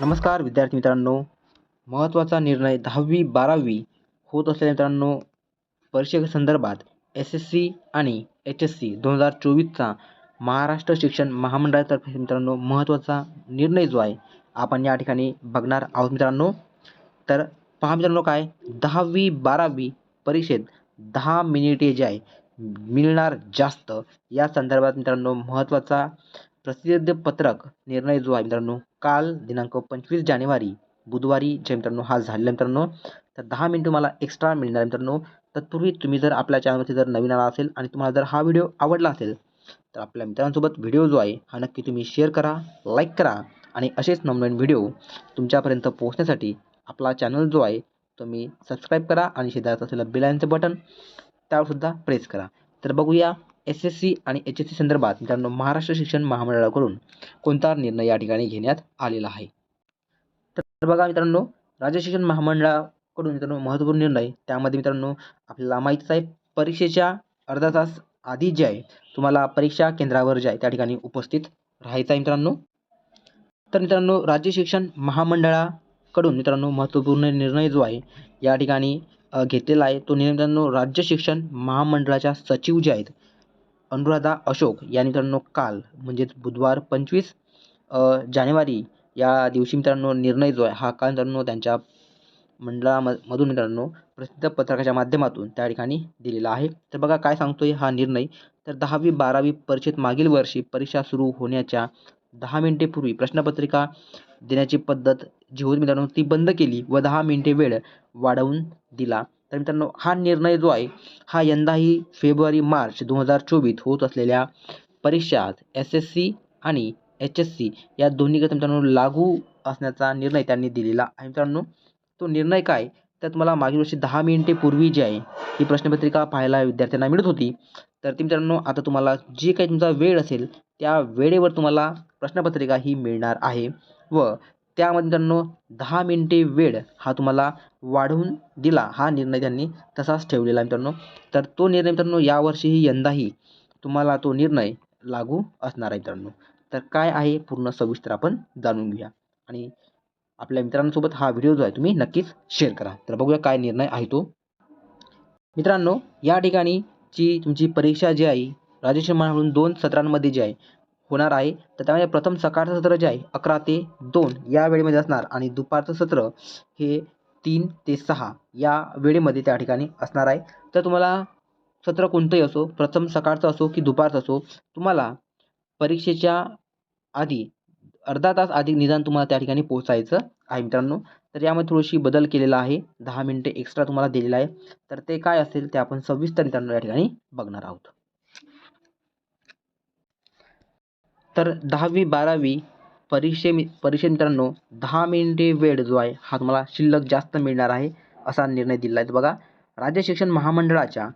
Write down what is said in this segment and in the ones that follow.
नमस्कार विद्यार्थी मित्रांनो. महत्त्वाचा निर्णय दहावी बारावी होत असलेल्या मित्रांनो परीक्षेसंदर्भात एस एस सी आणि एच एस सी दोन हजार चोवीसचा महाराष्ट्र शिक्षण महामंडळातर्फे मित्रांनो महत्त्वाचा निर्णय जो आहे आपण या ठिकाणी बघणार आहोत मित्रांनो. तर पहा मित्रांनो काय दहावी बारावी परीक्षेत दहा मिनिटे जे आहे मिळणार जास्त. या संदर्भात मित्रांनो महत्त्वाचा प्रसिद्ध पत्रक निर्णय जो आहे मित्रांनो काल दिनांक पंचवीस जानेवारी बुधवारी जे मित्रांनो हा झालेला मित्रांनो. तर दहा मिनिट तुम्हाला एक्स्ट्रा मिळणार मित्रांनो. तत्पूर्वी तुम्ही जर आपल्या चॅनलवरती जर नवीन आला असेल आणि तुम्हाला जर हा व्हिडिओ आवडला असेल तर आपल्या मित्रांसोबत व्हिडिओ जो आहे हा नक्की तुम्ही शेअर करा लाईक करा आणि असेच नवनवीन व्हिडिओ तुमच्यापर्यंत पोहोचण्यासाठी आपला चॅनल जो आहे तुम्ही सबस्क्राईब करा आणि शेजारचं असलेलं बिलायनचं बटन त्यावरसुद्धा प्रेस करा. तर बघूया एस एस सी आणि एच एस सी संदर्भात मित्रांनो महाराष्ट्र शिक्षण महामंडळाकडून कोणता निर्णय या ठिकाणी घेण्यात आलेला आहे? तर बघा मित्रांनो राज्य शिक्षण महामंडळाकडून मित्रांनो महत्त्वपूर्ण निर्णय त्यामध्ये मित्रांनो आपल्याला माहीतच आहे परीक्षेच्या अर्धा तास आधी जे आहे तुम्हाला परीक्षा केंद्रावर जे आहे त्या ठिकाणी उपस्थित राहायचं आहे मित्रांनो. तर मित्रांनो राज्य शिक्षण महामंडळाकडून मित्रांनो महत्त्वपूर्ण निर्णय जो आहे या ठिकाणी घेतलेला आहे. तो निर्णय मित्रांनो राज्य शिक्षण महामंडळाच्या सचिव जे आहेत अनुराधा अशोक या मित्रांनो काल म्हणजेच बुधवार पंचवीस जानेवारी या दिवशी मित्रांनो निर्णय जो आहे हा काल मित्रांनो त्यांच्या मंडळामधून मित्रांनो प्रसिद्ध पत्रकाच्या माध्यमातून त्या ठिकाणी दिलेला आहे. तर बघा काय सांगतोय हा निर्णय. तर दहावी बारावी परीक्षेत मागील वर्षी परीक्षा सुरू होण्याच्या दहा मिनिटे पूर्वी प्रश्नपत्रिका देण्याची पद्धत जी होती मित्रांनो ती बंद केली व दहा मिनिटे वेळ वाढवून दिला. तर मित्रांनो हा निर्णय जो आहे हा यंदाही फेब्रुवारी मार्च दोन हजार चोवीस होत असलेल्या परीक्षात एस एस सी आणि एच एस सी या दोन्हीकडे मित्रांनो लागू असण्याचा निर्णय त्यांनी दिलेला आहे. मित्रांनो तो निर्णय काय? तर तुम्हाला मागील वर्षी दहा मिनिटे पूर्वी जी आहे ही प्रश्नपत्रिका पाहायला विद्यार्थ्यांना मिळत होती. तर ती मित्रांनो आता तुम्हाला जे काही तुमचा वेळ असेल त्या वेळेवर तुम्हाला प्रश्नपत्रिका ही मिळणार आहे व त्यामध्ये मित्रांनो दहा मिनिटे वेळ हा तुम्हाला वाढवून दिला हा निर्णय त्यांनी तसाच ठेवलेला मित्रांनो. तर तो निर्णय मित्रांनो यावर्षीही यंदाही तुम्हाला तो निर्णय लागू असणार आहे मित्रांनो. तर काय आहे पूर्ण सविस्तर आपण जाणून घेऊया. आणि आपल्या मित्रांसोबत हा व्हिडिओ जो आहे तुम्ही नक्कीच शेअर करा. तर बघूया काय निर्णय आहे तो. मित्रांनो या ठिकाणी जी तुमची परीक्षा जी आहे राजेश म्हणून दोन सत्रांमध्ये जी आहे होणार आहे. तर त्यामध्ये प्रथम सकाळचं सत्र जे आहे अकरा ते दोन या वेळेमध्ये असणार आणि दुपारचं सत्र हे तीन ते सहा या वेळेमध्ये त्या ठिकाणी असणार आहे. तर तुम्हाला सत्र कोणतंही असो प्रथम सकाळचं असो की दुपारचं असो तुम्हाला परीक्षेच्या आधी अर्धा तास आधी निदान तुम्हाला त्या ठिकाणी पोहोचायचं आहे मित्रांनो. तर यामध्ये थोडीशी बदल केलेला आहे. दहा मिनटे एक्स्ट्रा तुम्हाला दिलेला आहे. तर ते काय असेल ते आपण सविस्तर मित्रांनो या ठिकाणी बघणार आहोत. तर दहावी बारावी परीक्षे परीक्षे मित्रांनो दहा मिनिटे वेळ जो आहे हा तुम्हाला शिल्लक जास्त मिळणार आहे असा निर्णय दिला आहे. बघा राज्य शिक्षण महामंडळाच्या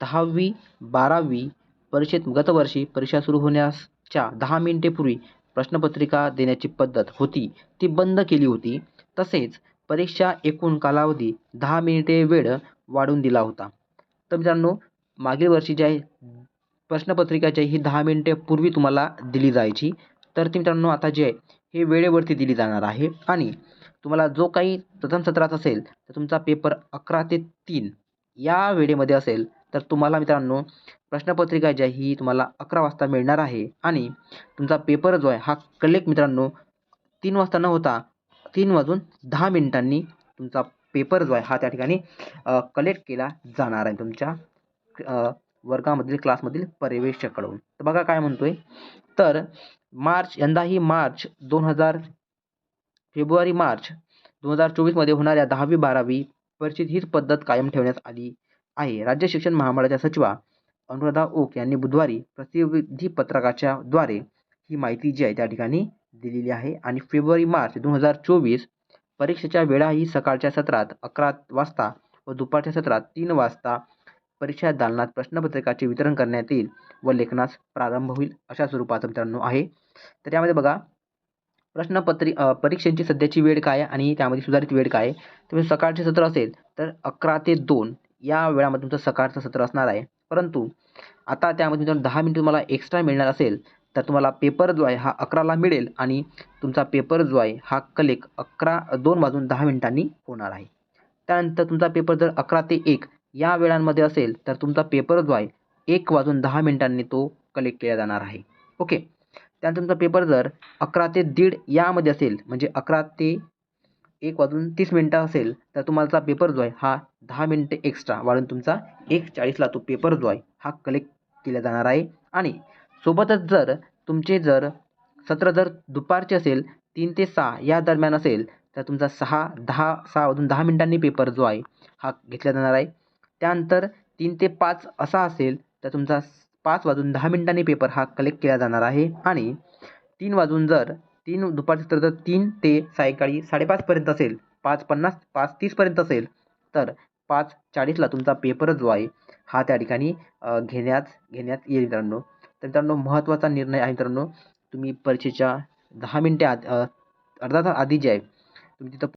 दहावी बारावी परीक्षेत गतवर्षी परीक्षा सुरू होण्याच्या दहा मिनिटे पूर्वी प्रश्नपत्रिका देण्याची पद्धत होती. ती बंद केली होती. तसेच परीक्षा एकूण कालावधी दहा मिनिटे वेळ वाढवून दिला होता. तर मित्रांनो मागील वर्षी जे आहे प्रश्नपत्रिकाची ही दहा मिनटे पूर्वी तुम्हाला दिली जायची. तर ती मित्रांनो आता जे आहे हे वेळेवरती दिली जाणार आहे. आणि तुम्हाला जो काही प्रथम सत्रात असेल तर तुमचा पेपर अकरा ते तीन या वेळेमध्ये असेल तर तुम्हाला मित्रांनो प्रश्नपत्रिका जी आहे ही तुम्हाला अकरा वाजता मिळणार आहे. आणि तुमचा पेपर जो आहे हा कलेक्ट मित्रांनो तीन वाजता न होता तीन वाजून दहा मिनिटांनी तुमचा पेपर जो आहे हा त्या ठिकाणी कलेक्ट केला जाणार आहे. तुमच्या वर्गामधील क्लासमधील पर्यवेक्षकाकडून. तर बघा काय म्हणतोय. तर मार्च यंदाही मार्च दोन हजार फेब्रुवारी मार्च दोन हजार चोवीसमध्ये होणाऱ्या दहावी बारावी परीक्षेत हीच पद्धत कायम ठेवण्यात आली आहे. राज्य शिक्षण महामंडळाच्या सचिवा अनुराधा ओक यांनी बुधवारी प्रसिद्धी पत्रकाच्या द्वारे ही माहिती जी आहे त्या ठिकाणी दिलेली आहे. आणि फेब्रुवारी मार्च दोन हजार चोवीस परीक्षेच्या वेळाही सकाळच्या सत्रात अकरा वाजता व दुपारच्या सत्रात तीन वाजता परीक्षा दालनात प्रश्नपत्रिकाचे वितरण करण्यात येईल व लेखनास प्रारंभ होईल अशा स्वरूपाचं मित्रांनो आहे. तर यामध्ये बघा प्रश्नपत्रि परीक्षेची सध्याची वेळ काय आहे आणि त्यामध्ये सुधारित वेळ काय आहे? तुम्ही सकाळचे सत्र असेल तर अकरा ते दोन या वेळामध्ये तुमचं सकाळचं सत्र असणार आहे. परंतु आता त्यामध्ये जर दहा मिनिटं तुम्हाला एक्स्ट्रा मिळणार असेल तर तुम्हाला पेपर जो आहे हा अकराला मिळेल आणि तुमचा पेपर जो आहे हा कलेक्ट अकरा दोन वाजून दहा मिनिटांनी होणार आहे. त्यानंतर तुमचा पेपर जर अकरा ते एक या वेळांमध्ये असेल तर तुमचा पेपर जो आहे एक वाजून दहा मिनिटांनी तो कलेक्ट केला जाणार आहे. ओके त्यानंतर तुमचा पेपर जर अकरा ते दीड यामध्ये असेल म्हणजे अकरा ते एक वाजून तीस मिनटं असेल तर तुम्हाला पेपर जो आहे हा दहा मिनटे एक्स्ट्रा वाढून तुमचा एक चाळीसला तो पेपर जो आहे हा कलेक्ट केला जाणार आहे. आणि सोबतच जर तुमचे जर सत्र जर दुपारचे असेल तीन ते सहा या दरम्यान असेल तर तुमचा सहा दहा सहा वाजून दहा मिनिटांनी पेपर जो आहे हा घेतला जाणार आहे. त्यानंतर तीन ते पाच असा असेल तर तुमचा पाच वाजून दहा मिनिटांनी पेपर हा कलेक्ट केला जाणार आहे. आणि तीन वाजून जर तीन दुपारचे तर जर तीन ते सायंकाळी साडेपाचपर्यंत असेल पाच पन्नास पाच तीसपर्यंत असेल तर पाच चाळीसला तुमचा पेपर जो आहे हा त्या ठिकाणी घेण्यात घेण्यात येईल मित्रांनो. तर मित्रांनो महत्त्वाचा निर्णय आहे मित्रांनो तुम्ही परीक्षेच्या दहा मिनटे आधी अर्धा तास आधी जे आहे तुम्ही तिथं